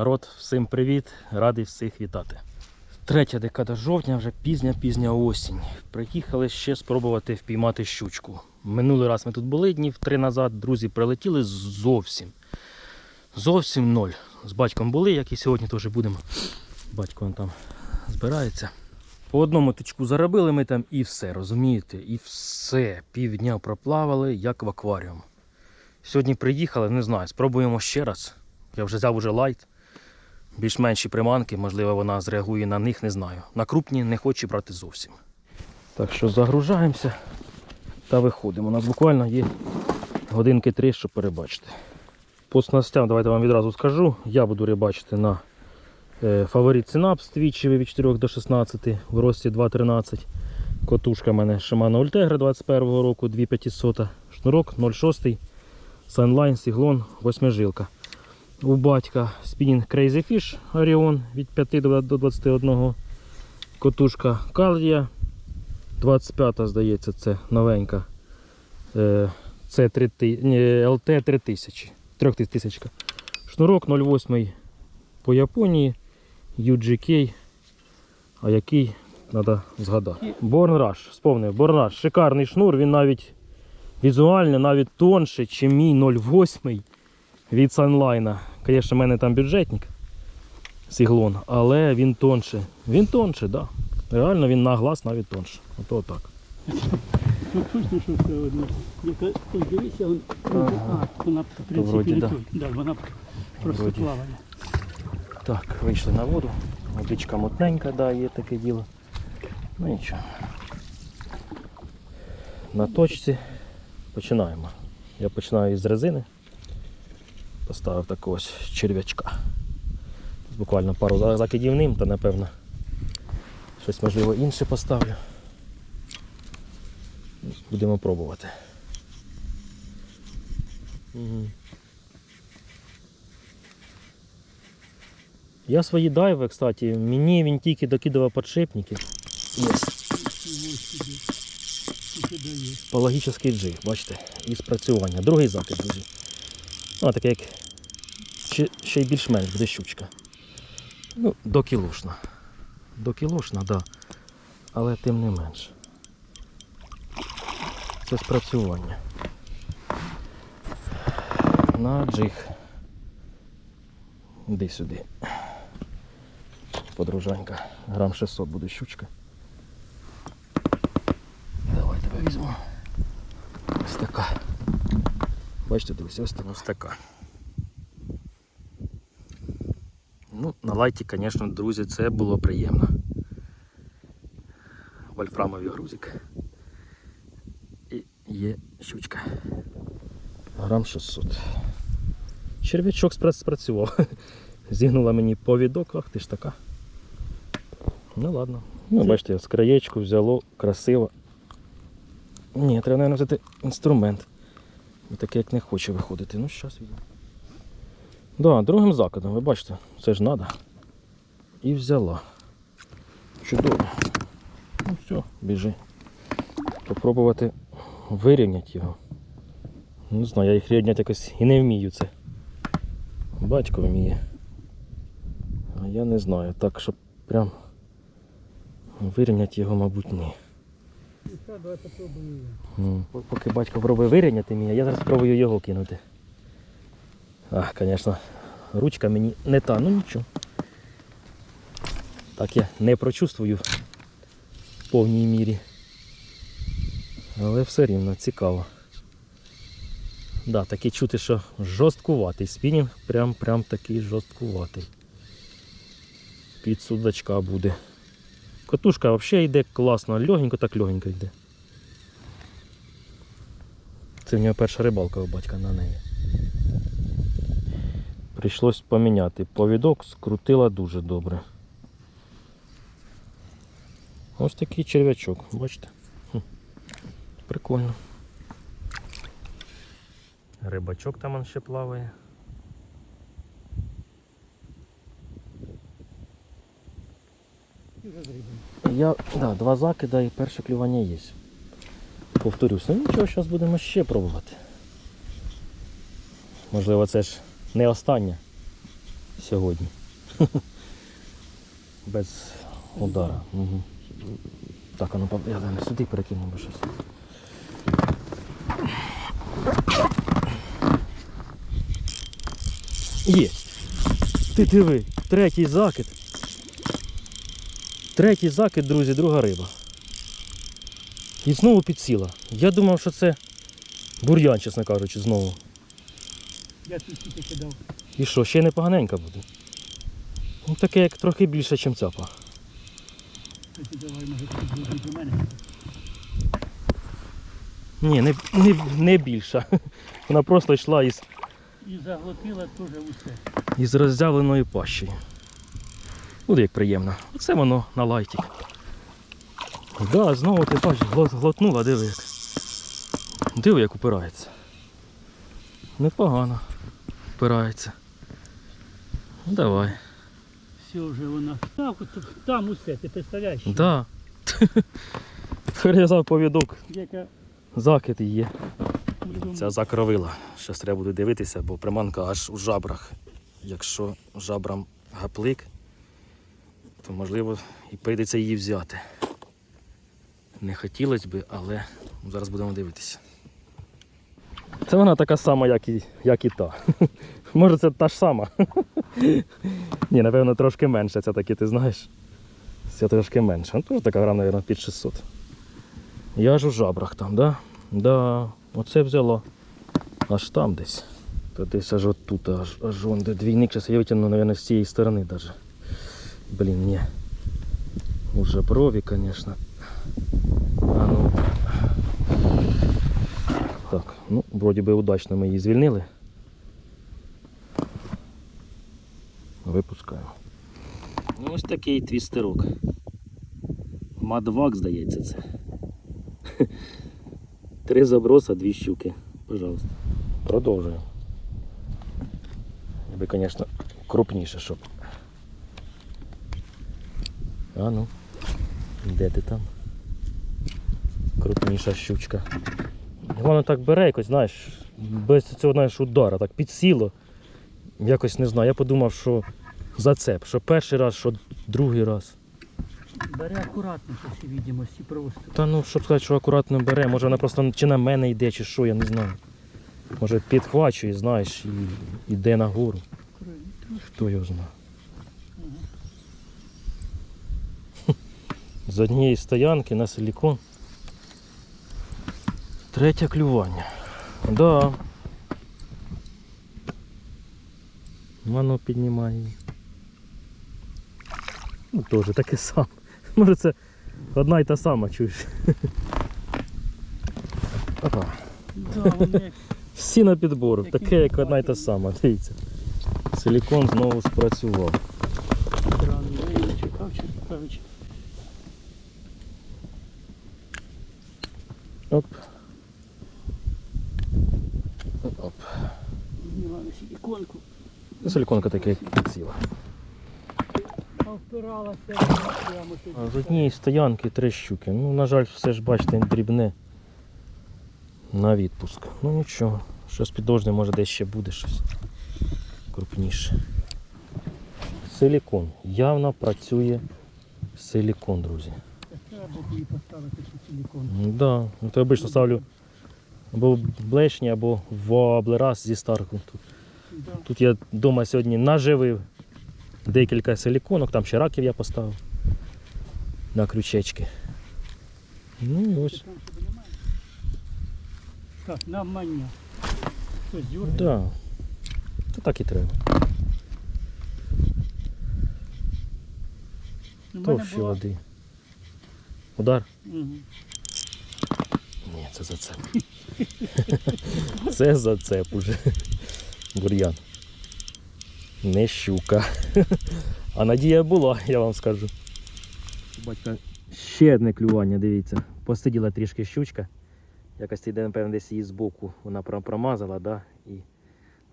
Народ, всім привіт, радий всіх вітати. Третя декада жовтня, вже пізня-пізня осінь. Приїхали ще спробувати впіймати щучку. Минулий раз ми тут були днів три назад, друзі прилетіли зовсім. Зовсім ноль. З батьком були, як і сьогодні теж будемо. Батько там збирається. По одному тичку заробили ми там і все, розумієте? І все. Півдня проплавали, як в акваріум. Сьогодні приїхали, не знаю, спробуємо ще раз. Я вже взяв уже лайт. Більш-менші приманки, можливо, вона зреагує на них, не знаю. На крупні не хочу брати зовсім. Так що загружаємося та виходимо. У нас буквально є годинки три, щоб перебачити. По снастям, давайте вам відразу скажу. Я буду рибачити на е, фаворит Синапс твічевий від 4 до 16 в рості 2.13. Котушка в мене Shimano Ultegra 21 року, 2500. Шнурок 0,6. Sunline, Сіглон, восьмижилка. У батька спінінг Crazy Fish Orion від 5 до до 21. Котушка Калдія. 25 здається, це новенька. Е, Це 3, ні, LT 3000. 3000. Шнурок 0,8 по Японії. UGK. А який треба згадати. Born Rush, сповнив, Born Rush. Шикарний шнур, він навіть візуально навіть тонше, ніж мій 0,8 від Sunline. Звісно, в мене там бюджетник сіглон, але він тонше. Він тонше, так. Да. Реально він на глаз навіть тонше. Ото так. Ну точно, що все одно. Яка ось дивися, он, Ага. а, вона в принципі вроді не да. той. Да, вона просто Вроді. плаває. Так, вийшли на воду. Водичка мутненька, да, є таке діло. Ну нічого. На точці починаємо. Я починаю із резини. Поставив такого черв'ячка. Буквально пару закидів ним, та напевно щось можливо інше поставлю. Будемо пробувати. Мгм. Я свої дайви, кстати, мені він тільки докидував подшипники. Палагічний джиг, бачите, і спрацювання. Другий закид, друзі. Ну, таке як ще, ще й більш-менш буде щучка. Ну, докілошна. Докілошна. Да. Але тим не менш. Це спрацювання. На джиг. Іди сюди. Подружанька. Грам 600 буде щучка. Давай тебе візьму. Ось така. Бачите, друзі, ось така. Ось така. Ну, на лайті, звісно, друзі, це було приємно. Вольфрамовий грузик. І є щучка. Грам 600. Черв'ячок спрацював. Зігнула мені повідок, ах ти ж така. Ну ладно. Ну, бачите, з краєчку взяло красиво. Ні, треба, мабуть, взяти інструмент. Таке як не хоче виходити. Ну, зараз візьму. Да, другим закидом, ви бачите, це ж треба. І взяла. Чудово. Ну все, біжи. Попробувати вирівняти його. Не знаю, я їх рівняти якось і не вмію це. Батько вміє. А я не знаю. Так, щоб прям вирівняти його, мабуть, ні. Давай попробуємо. Поки батько пробує вирівняти мені, я зараз спробую його кинути. А, звісно, ручка мені не та, ну нічого. Так я не прочувствую в повній мірі. Але все рівно цікаво. Да, таке чути, що жорсткуватий спінінг, прям прям такий жорсткуватий. Під судачка буде. Котушка взагалі йде класно, легенько так легенько йде. Це в нього перша рибалка у батька на неї. Прийшлось поміняти. Повідок скрутила дуже добре. Ось такий черв'ячок, бачите? Прикольно. Рибачок там он ще плаває. Я, да, два закида і перше клювання є. Повторюсь, ну нічого, зараз будемо ще пробувати. Можливо, це ж не останнє. сьогодні. Без удара. Угу. Так, а ну я не сюди перекину бо щось. Є. Ти диви, третій закид. Третій закид, друзі, друга риба. І знову підсіла. Я думав, що це бур'ян, чесно кажучи, знову. Я тут тільки кидав. І що, ще непоганенька буде. Ну таке як трохи більше, ніж цяпа. Тоді давай, може, до мене. Ні, не, не, не більша. Вона просто йшла із, І заглотила теж усе. із роззявленою пащею. Буде як приємно. Оце воно на лайтик. Да, знову ти бачиш, глотнула, диви як. Диви, як упирається. Непогано. Упирається. Ну, Давай. Все вже вона. Так, от там усе, ти представляєш? Да. Перев'язав повідок, Яка закид є. Ця закровила. Щас треба буде дивитися, бо приманка аж у жабрах. Якщо жабрам гаплик, то можливо і прийдеться її взяти. Не хотілося би, але зараз будемо дивитися. Це вона така сама, як і, як і та. Може це та ж сама. Ні, напевно, трошки менша ця таки, ти знаєш. Ця трошки менша. Ну, теж така грам, мабуть, під 600. Я ж у жабрах там, да? Да, оце взяло. Аж там десь. То десь аж отут, аж, аж вон, де двійник, зараз я витягну, мабуть, з цієї сторони даже. Блін, ні. Уже брові, звісно. А ну. Так, ну, вроді би удачно ми її звільнили. Випускаємо. Ну, ось такий твістерок. Мадвак, здається, це. Три заброса, дві щуки. Пожалуйста. Продовжуємо. Би, звісно, крупніше, щоб. А ну. Де ти там? Крупніша щучка. Воно так бере якось, знаєш, без цього знаєш, удара, так підсіло. Якось не знаю. Я подумав, що зацеп, що перший раз, що другий раз. Бери акуратно по всій відомості просто. Та ну, щоб сказати, що акуратно бере, може вона просто чи на мене йде, чи що, я не знаю. Може підхвачує, знаєш, і йде нагору. Хто його знає. З однієї стоянки на силікон. Третє клювання. Да. Воно піднімає. Ну, теж таке саме. Може це одна й та сама, чуєш. Опа. Да, вони Всі на підбору, Такі таке як одна й та сама, дивіться. Силікон знову спрацював. чекав. Оп. Оп. Зняла на себе іконку. Ну, Силіконка таке ціла. А з однієї стоянки три щуки. Ну, на жаль, все ж бачите, дрібне на відпуск. Ну нічого, щось підожне, може десь ще буде щось крупніше. Силікон. Явно працює силікон, друзі. Да, ну, то я обично ставлю або блешні, або в воблерас зі старку. Тут. Тут я вдома сьогодні наживив декілька силіконок, там ще раків я поставив на крючечки. Ну і ось. Так, на мання. Хтось дюргає. Да. Та так і треба. Мене Товщі була- води. Удар? Мгм. Ні, це зацеп. це зацеп уже. Бур'ян. Не щука. А надія була, я вам скажу. Батька, ще одне клювання, дивіться. Посиділа трішки щучка. Якось йде, напевно, десь її збоку вона промазала, да? і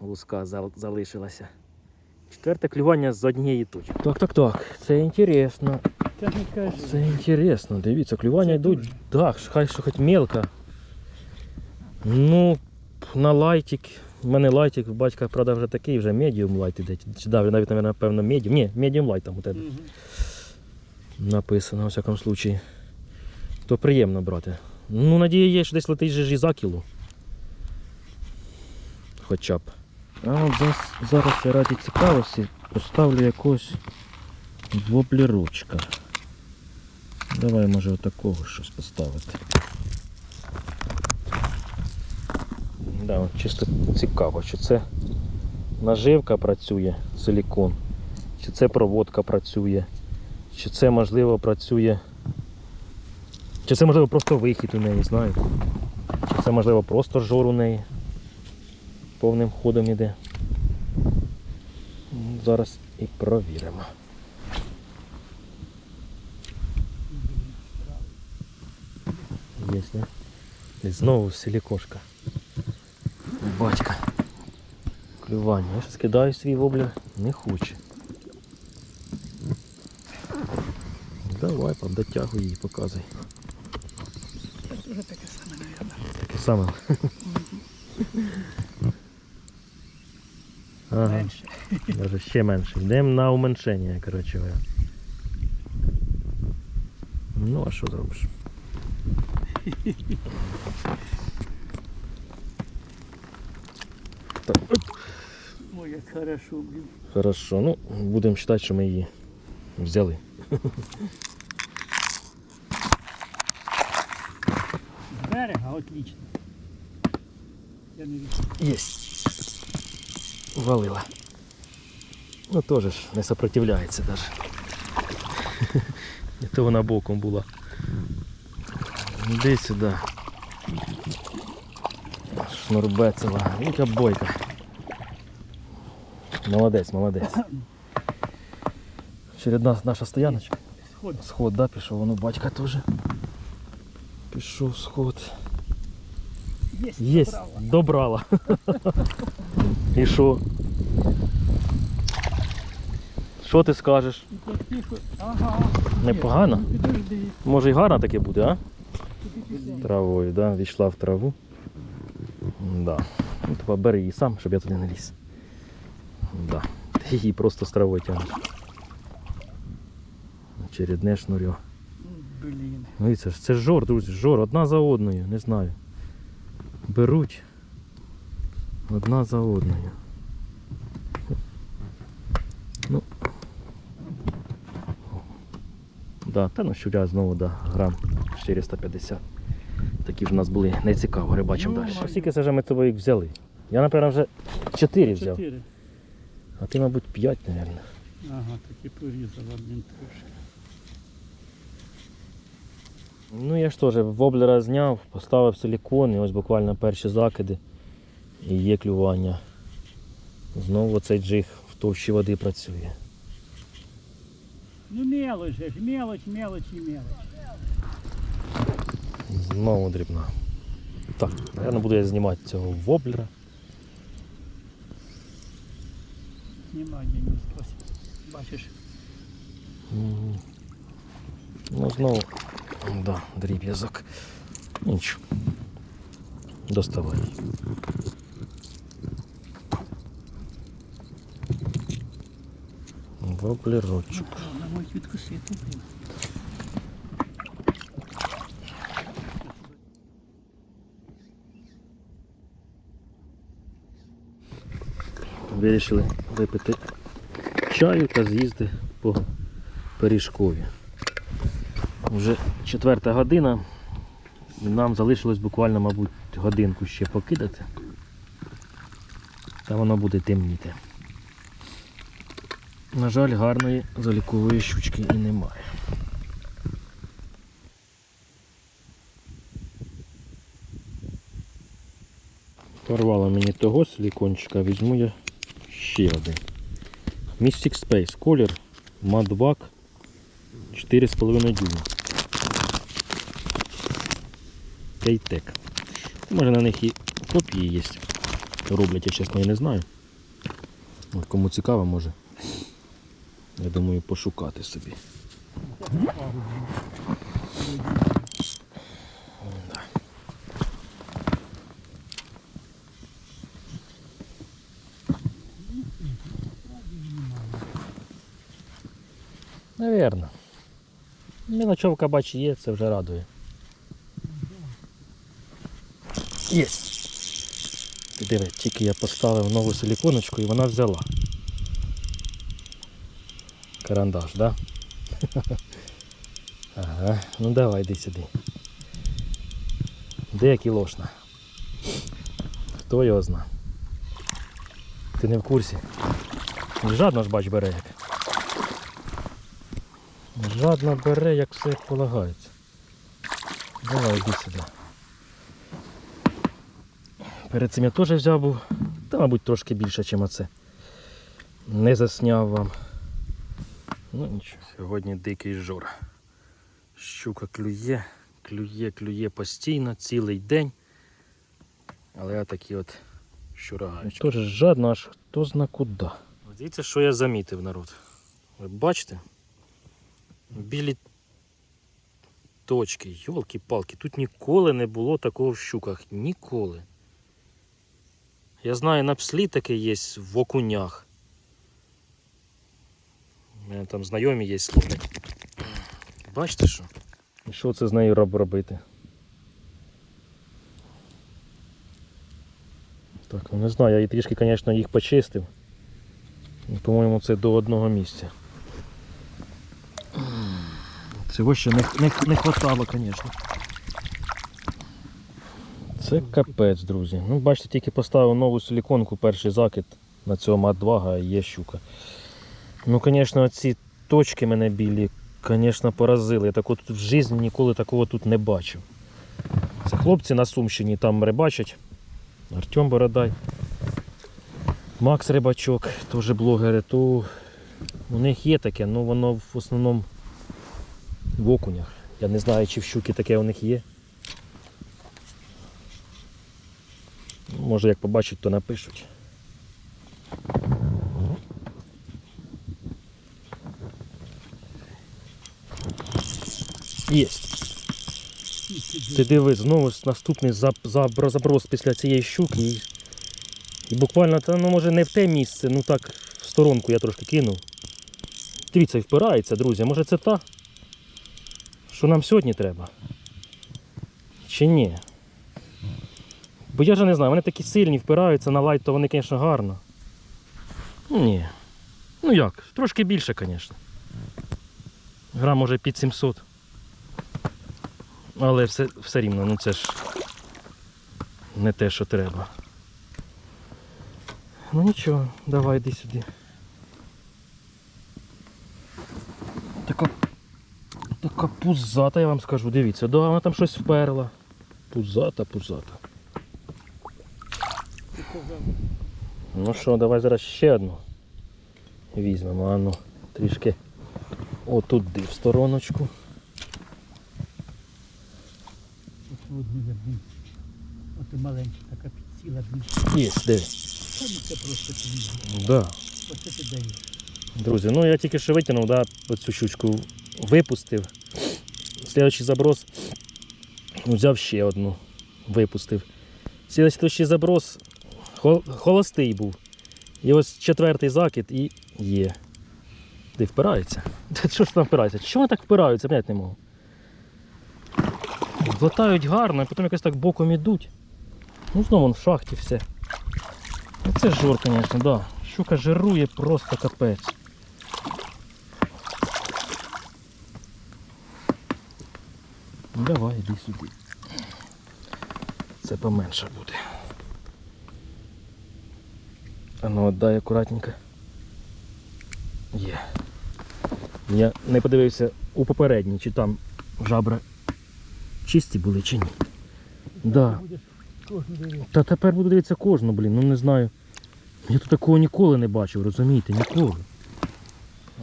луска залишилася. Четверте клювання з однієї точки. Так, так, так. Це інтересно. Це інтересно, дивіться, клювання йдуть. Так, хай що хоч мелко. Ну, на лайтик У мене лайтик, в батька, правда, вже такий, вже медіум лайт іде. Чи да, навіть, напевно, медіум. Ні, медіум лайт там у тебе написано, у всякому случаї. То приємно брати. Ну, надія є, що десь летить же ж і за кіло. Хоча б. А от зас- зараз я раді цікавості поставлю якогось воблерочка. Давай, може, отакого щось поставити. Да, от чисто цікаво, чи це наживка працює, силікон, чи це проводка працює, чи це можливо працює. Чи це можливо просто вихід у неї, знаєте? Чи це можливо просто жор у неї повним ходом іде. Зараз і провіримо. Є, не? Знову силікошка. Батька. Клювання. Я ще скидаю свій воблер, не хоче. Давай, дотягуй її, показуй. Таке саме, мабуть. Таке саме. Ага, Менше. даже ще менше. Йдемо на уменшення, коротше. Ну, а що зробиш? Так, Ой, як хорошо, блін. хорошо. Ну, будемо вважати, що ми її взяли. З берега, отлично. Я не від... Єсть. Валила. Ну теж ж не сопротивляється даже. Не то вона боком була. Іди сюди. Шнурбецела. Яка бойка. Молодець, молодець. Чередна наша стояночка. Сход. Сход, да, пішов, воно батька теж. Пішов сход. Єсть, добрава. добрала. І що? Що ти скажеш? Тихо. Ага. Непогано? Ну. Може і гарно таке буде, а? Травою, да? Війшла в траву. Да. Ну, типа бери її сам, щоб я туди не ліз. Да. Ти її просто з травою тягнеш. Чередне шнурю. Блін. Ну це ж це ж жор, друзі, жор, одна за одною, не знаю. Беруть одна за одною. Ну. Да, та ну щуря знову, да, грам 450. Такі ж у нас були нецікаво, рибачимо Ну, далі. Скільки це вже ми тобою їх взяли? Я, напевно, вже 4 взяв. А ти, мабуть, 5, мабуть. Ага, таки порізала, блін, трошки. Ну я ж теж воблера зняв, поставив силікон і ось буквально перші закиди і є клювання. Знову цей джиг в товщі води працює. Ну мелочь мелочь, мелочь і мелочь. Знову дрібна. Так, напевно, буду я знімати цього воблера. Знімай, Денис, ось. Бачиш, Мгм. Ну знову, да, дріб'язок. Нічого. Доставай. Воблерочок. на мой відкусити. блін. Вирішили випити чаю та з'їсти по пиріжкові. Вже четверта година. Нам залишилось буквально, мабуть, годинку ще покидати. Та воно буде темніти. На жаль, гарної залікової щучки і немає. Порвало мені того силікончика, візьму я ще один. Mystic Space, колір Madvac 4,5 дюйма. Кейтек. Може на них і копії є. Роблять, я чесно і не знаю. Кому цікаво, може. Я думаю, пошукати собі. Мілочовка, бач, є, це вже радує. Є. Диви, тільки я поставив нову силіконочку і вона взяла. Карандаш, да? Ага, ну давай, йди сюди. Де кілошна? Хто його зна? Ти не в курсі? Жадно ж бач бере як. Жадно бере, як все як полагається. Давай, йди сюди. Перед цим я теж взяв був, та мабуть трошки більше, ніж оце. Не засняв вам. Ну нічого. Сьогодні дикий жор. Щука клює, клює, клює постійно, цілий день. Але отакі от щурагають. Тож жадно аж хто зна куди. Дивіться, що я замітив, народ. Ви бачите? Білі точки, йолки-палки, тут ніколи не було такого в щуках. Ніколи. Я знаю, на пслі таке є в окунях. У мене там знайомі є слухи. Бачите що? І що це з нею роб- робити? Так, ну не знаю, я і трішки, звісно, їх почистив. По-моєму, це до одного місця. Цього ще не, не, не хватало, звісно. Це капець, друзі. Ну, бачите, тільки поставив нову силіконку, перший закид на цього мат-2 є щука. Ну, звісно, ці точки мене білі, звісно, поразили. Я такого тут в житті ніколи такого тут не бачив. Це хлопці на Сумщині там рибачать. Артем Бородай. Макс Рибачок, теж блогери, то у них є таке, але воно в основному в окунях. Я не знаю, чи в щуки таке у них є. Може як побачать, то напишуть. Є. Ти дивись, знову наступний заброс після цієї щуки. І, і буквально, ну може не в те місце, ну так в сторонку я трошки кинув. Дивіться, впирається, друзі. Може це та? Що нам сьогодні треба? Чи ні? Бо я вже не знаю, вони такі сильні, впираються на лайт, то вони, звісно, гарно. Ні. Ну як, трошки більше, звісно. Грам може під 700. Але все, все рівно, ну це ж не те, що треба. Ну нічого, давай йди сюди. Така, така пузата, я вам скажу, дивіться, да, вона там щось вперла. Пузата, пузата. Ну що, давай зараз ще одну візьмемо, а ну, трішки отуди в стороночку. От маленька така підсіла блін. Є, диви. Це просто. Да. Оце ти даєш. Друзі, ну я тільки що витягнув, да, оцю щучку випустив. Слідуючий заброс взяв ще одну, випустив. Слідуючий заброс холостий був. І ось четвертий закид і є. Де впирається? Що ж там впирається? Чого вони так впираються, блядь, не можу. Глотають гарно, а потім якось так боком ідуть. Ну знову в шахті все. Це жор, звісно, да. Щука жирує просто капець. Ну, Давай, іди сюди. Це поменше буде. А ну отдай акуратненько. Є. Я не подивився у попередній, чи там жабра чисті були чи ні. Да. Та тепер буду дивитися кожну, блін, ну не знаю. Я тут такого ніколи не бачив, розумієте, ніколи.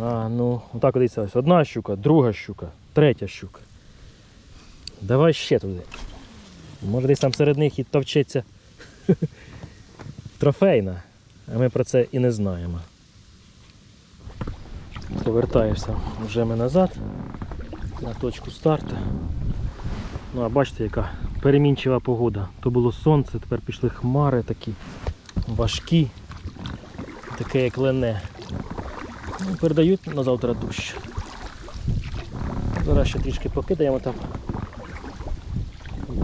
А, ну, отак дивіться, одна щука, друга щука, третя щука. Давай ще туди. Може десь там серед них і товчеться трофейна, а ми про це і не знаємо. Повертаємося вже ми назад на точку старту. Ну а бачите, яка перемінчива погода. То було сонце, тепер пішли хмари такі важкі, таке як лене. Ну, передають на завтра дощ. Зараз ще трішки покидаємо там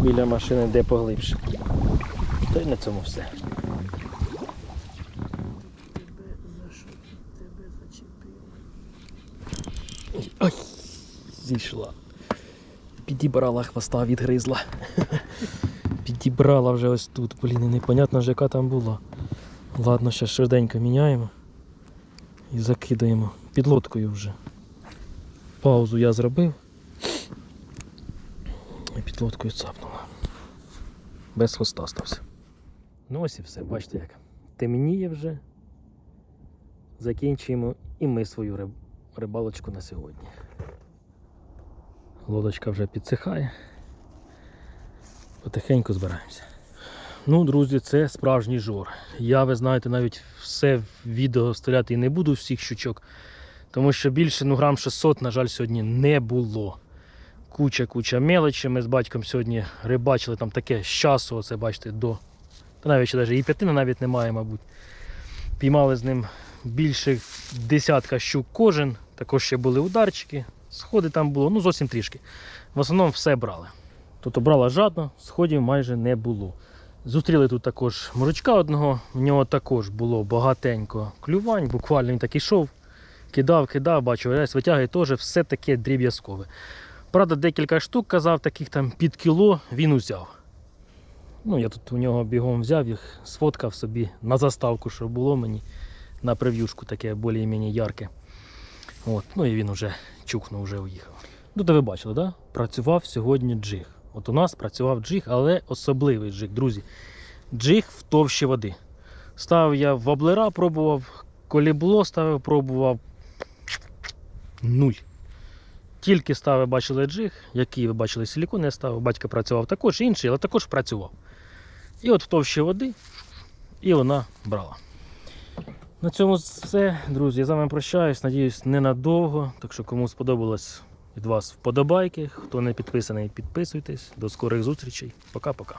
біля машини, де поглибше. Та й на цьому все. Ой, зійшла. Підібрала хвоста, відгризла. Підібрала вже ось тут. Блін, і непонятно ж, яка там була. Ладно, ще швиденько міняємо і закидаємо під лодкою вже. Паузу я зробив. І під лодкою цапнула. Без хвоста стався. Ну ось і все, бачите як. Темніє вже. Закінчуємо і ми свою риб- рибалочку на сьогодні. Лодочка вже підсихає. Потихеньку збираємося. Ну, друзі, це справжній жор. Я, ви знаєте, навіть все в відео вставляти і не буду всіх щучок, тому що більше ну, грам 600, на жаль, сьогодні не було. Куча-куча мелочі. Ми з батьком сьогодні рибачили там таке з часу, оце бачите, до. Та навіть навіть і п'ятина навіть немає, мабуть. Піймали з ним більше десятка щук кожен. Також ще були ударчики. Сходи там було, ну зовсім трішки. В основному все брали. Тобто брала жадно, сходів майже не було. Зустріли тут також морячка одного, в нього також було багатенько клювань, буквально він так ішов, кидав, кидав, рез витягує теж все таке дріб'язкове. Правда, декілька штук казав, таких там під кіло він узяв. Ну, я тут у нього бігом взяв їх, сфоткав собі на заставку, що було мені на прев'юшку таке більш-менш ярке. От, ну і він вже чухнув, вже уїхав. Ну, то ви бачили, да? працював сьогодні джиг. От у нас працював джиг, але особливий джиг, друзі. Джиг в товщі води. Ставив я в воблера, пробував, колібло ставив, пробував. Нуль. Тільки ставив, бачили джиг, який ви бачили силікон, я ставив. Батько працював також, інший, але також працював. І от в товщі води, і вона брала. На цьому все, друзі. Я з вами прощаюсь. Надіюсь, ненадовго. Так що, кому сподобалось від вас вподобайки. Хто не підписаний, підписуйтесь. До скорих зустрічей. Пока-пока.